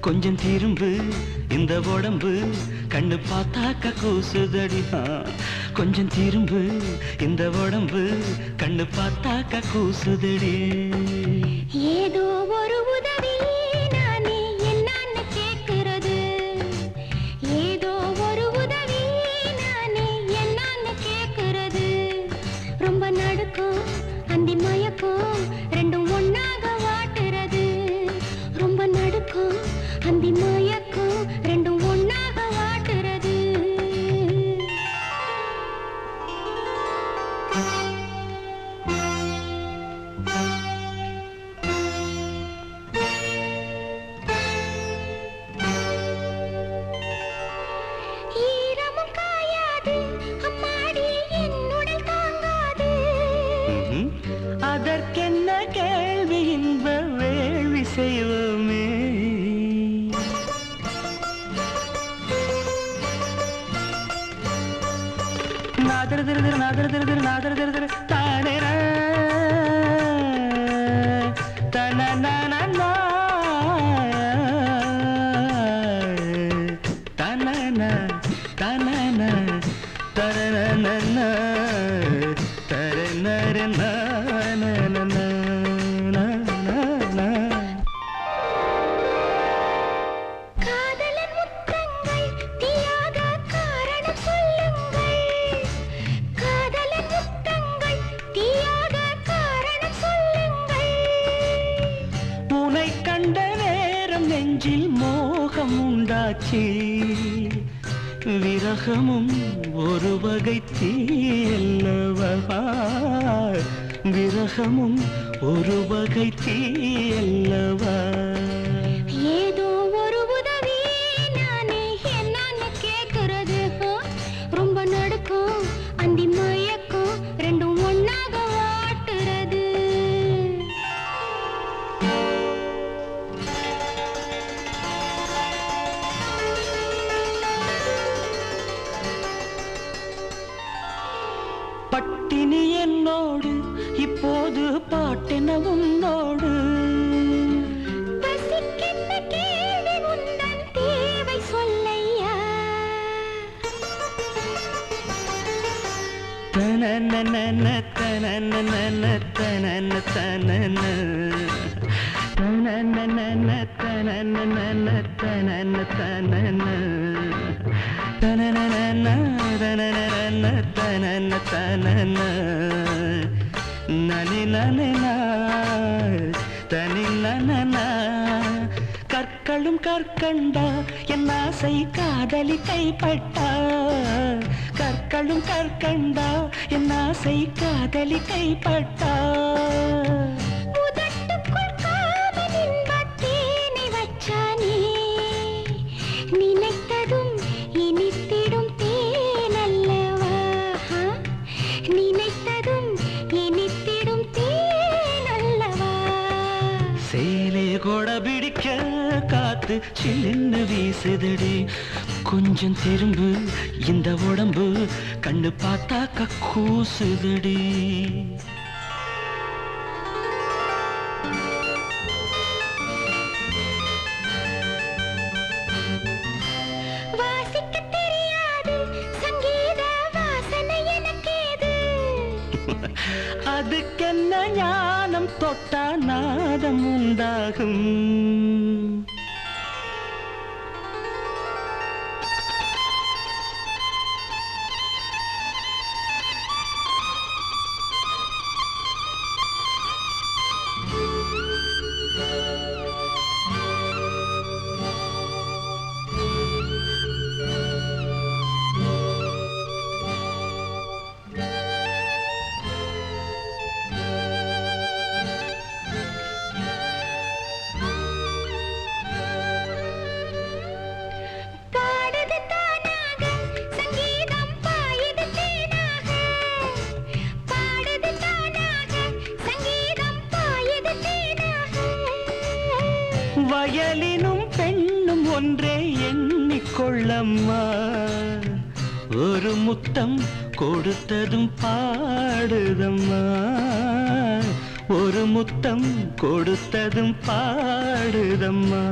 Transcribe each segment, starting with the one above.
கொஞ்சம் திரும்பு இந்த உடம்பு கண்ணு பார்த்தாக்க கூசுதடி. கொஞ்சம் திரும்பு இந்த உடம்பு கண்ணு பார்த்தாக்க கூசுதடி. na na na தீ. விரகமும் ஒரு வகை தீயல்லவா விரகமும் ஒரு வகை தீயல்லவா பாட்டி நீ என்னோடு இப்போது பாட்டென உன்னோடு. தனன தனன தனன தனன. தனன தனன தனன தனன. கற்களும் கற்கண்டா என் ஆசை காதலி கைப்பட்டா கற்களும் கற்கண்டா என் ஆசை காதலி கைப்பட்டா சில்லுன்னு வீசுதடி. கொஞ்சம் திரும்பு இந்த உடம்பு கண்ணு பார்த்தா கக்கூசுதடி அதுக்கென்ன ஞானம் தொட்டா நாதம் உண்டாகும். Música ஒன்றே எண்ணிக்கொள்ளம்மா. ஒரு முத்தம் கொடுத்ததும் பாடுதம்மா. ஒரு முத்தம் கொடுத்ததும் பாடுதம்மா.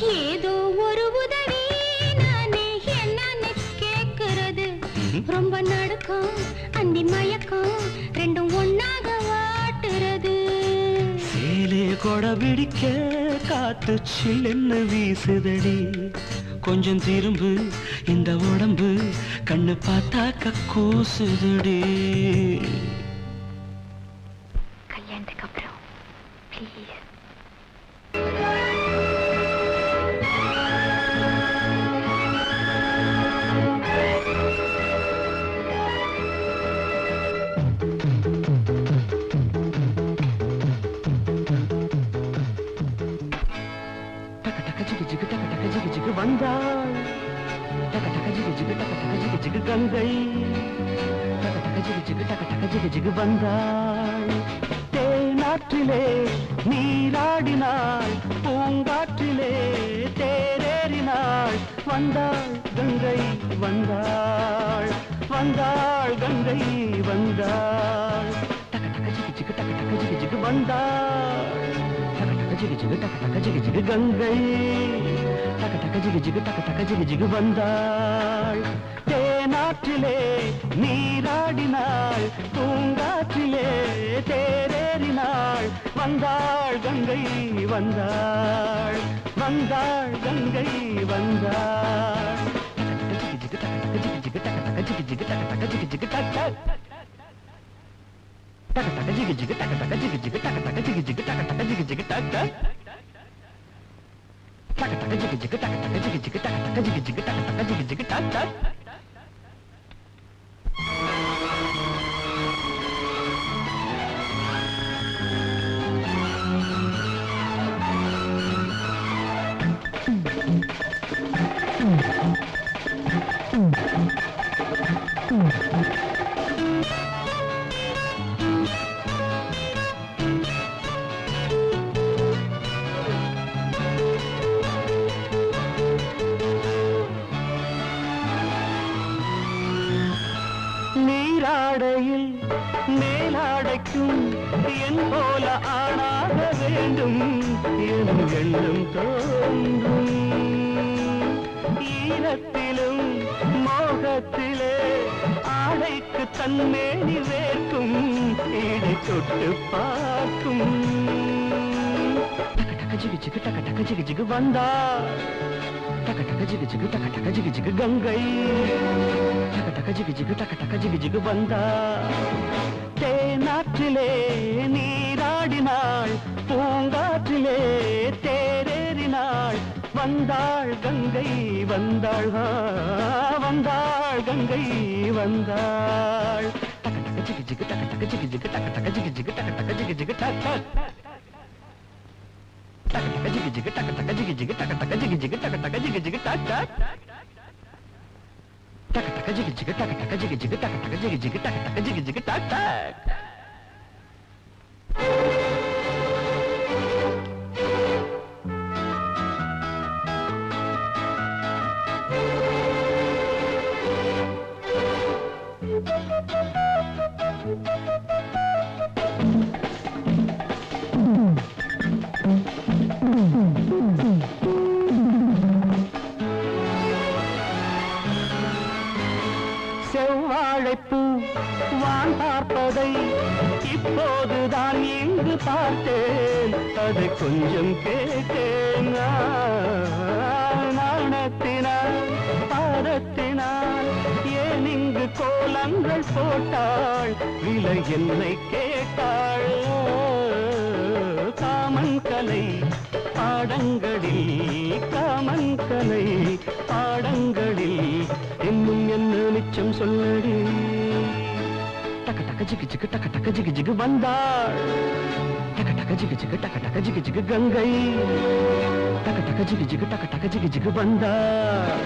ஏதோ ஒரு உதவி நானே என்னன்னு கேக்குறது. ரொம்ப நடுக்கம் அந்தி மயக்கம் ரெண்டும் ஒன்னாக கொடை பிடிக்க காத்து சில்லுன்னு வீசுதடி. கொஞ்சம் திரும்பு இந்த உடம்பு கண்ணு பார்த்தாக்க கூசுதடி. காற்றிலே நீராடினாள் பூங்காற்றிலே தேரேறினாள் வந்தாள் கங்கை வந்தாள் வந்தாள் கங்கை வந்தாள். வந்தாள். ஜிகு ஜிகு டக டக ஜிகு ஜிகு கங்கை. டக டக ஜிகு ஜிகு டக டக ஜிகு ஜிகு வந்தாள். காற்றிலே நீராடினாள் பூங்காற்றிலே தேரேறினாள் வந்தாள் கங்கை வந்தாள் வந்தாள் கங்கை வந்தாள். டக டக ஜிகு ஜிகு டக டக ஜிகு ஜிகு டக டக ஜிகு ஜிகு டக டக டக டக ஜிகு ஜிகு டக டக ஜிகு ஜிகு டக வேண்டும் என் எண்ணம் தோன்றும். ஈரத்திலும் மோகத்திலே ஆடைக்கு தன்மேனி வேர்க்கும் இடை தொட்டு பார்க்கும். டக ஜிகு ஜிகு டக டக ஜிகு ஜிகு வந்தா. டக டக ஜிகு ஜிகு டக டக ஜிகு ஜிகு கங்கை. டக டக ஜிகு ஜிகு டக டக ஜிகு ஜிகு வந்தா. தேனாற்றிலே நீராடினாள் பூங்காற்றிலே தேரேறினாள் வந்தாள் கங்கை வந்தாள் வந்தாள் கங்கை வந்தாள் டக டக ஜிகு ஜிகு டக டக ஜிகு ஜிகு டக டக ஜிகு ஜிகு டக டக ஜிகு ஜிகு டக டக டக டக ஜிகு ஜிகு டக டக ஜிகு ஜிகு டக டக ஜிகு ஜிகு டக டக ஜிகு ஜிகு டக டக டக டக ஜிகு ஜிகு டக டக ஜிகு ஜிகு டக டக ஜிகு ஜிகு டக டக ஜிகு ஜிகு டக டக இப்போதுதான் இங்கு பார்த்தேன். அதை கொஞ்சம் கேட்டேன். நாணத்தினால் பாரத்தினால் ஏன் இங்கு கோலங்கள் போட்டாள்? விலை என்னை கேட்டாள். காமன் கலை பாடங்களில் காமன் கலை பாடங்களில் இன்னும் என்ன நிச்சம் சொல்லடி? டக ஜிகு ஜிகு டக டக ஜிகு ஜிகு வந்தாள் டக டக ஜிகு ஜிகு டக டக ஜிகு ஜிகு கங்கை டக டக ஜிகு ஜிகு டக டக ஜிகு ஜிகு வந்தாள்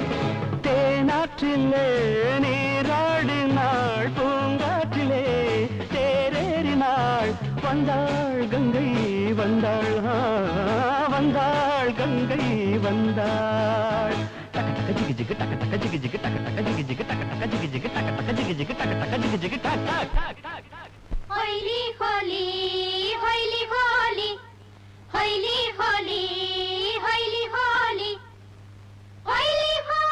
பூங்காற்றிலே தேரேறினாள் வந்தாள் கங்கை வந்தாள் வந்தாள் জিগি টাকা টাকা জিগি জিগি টাকা টাকা জিগি জিগি টাকা টাকা জিগি জিগি টাকা টাকা জিগি জিগি টাকা টাকা জিগি জিগি টাক টাক টাক টাক টাক হইলি হলি হইলি হলি হইলি হলি হইলি হলি হইলি হলি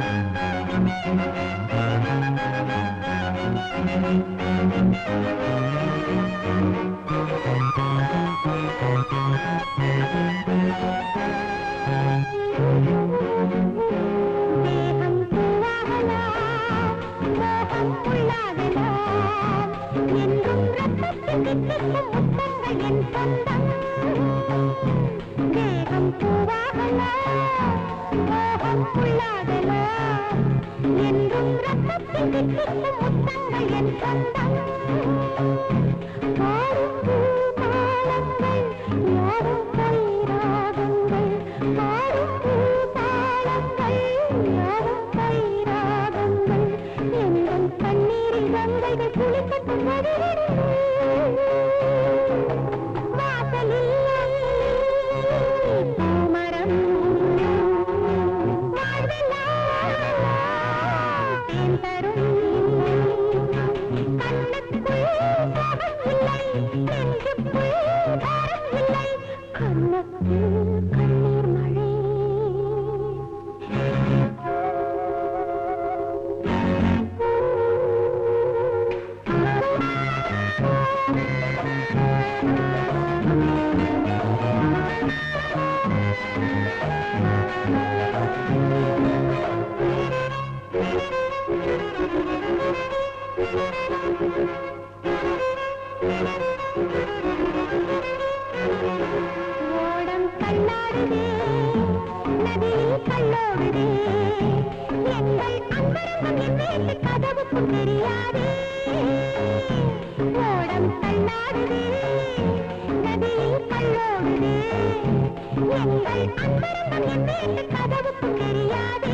Thank you. love you. கதவுக்கும் தெரியாதே. ஓடம் தள்ளாடுதே நதியில் பல்லோடுதே எங்கள் அந்தரங்கம் என் வீட்டு கதவுக்கும் தெரியாதே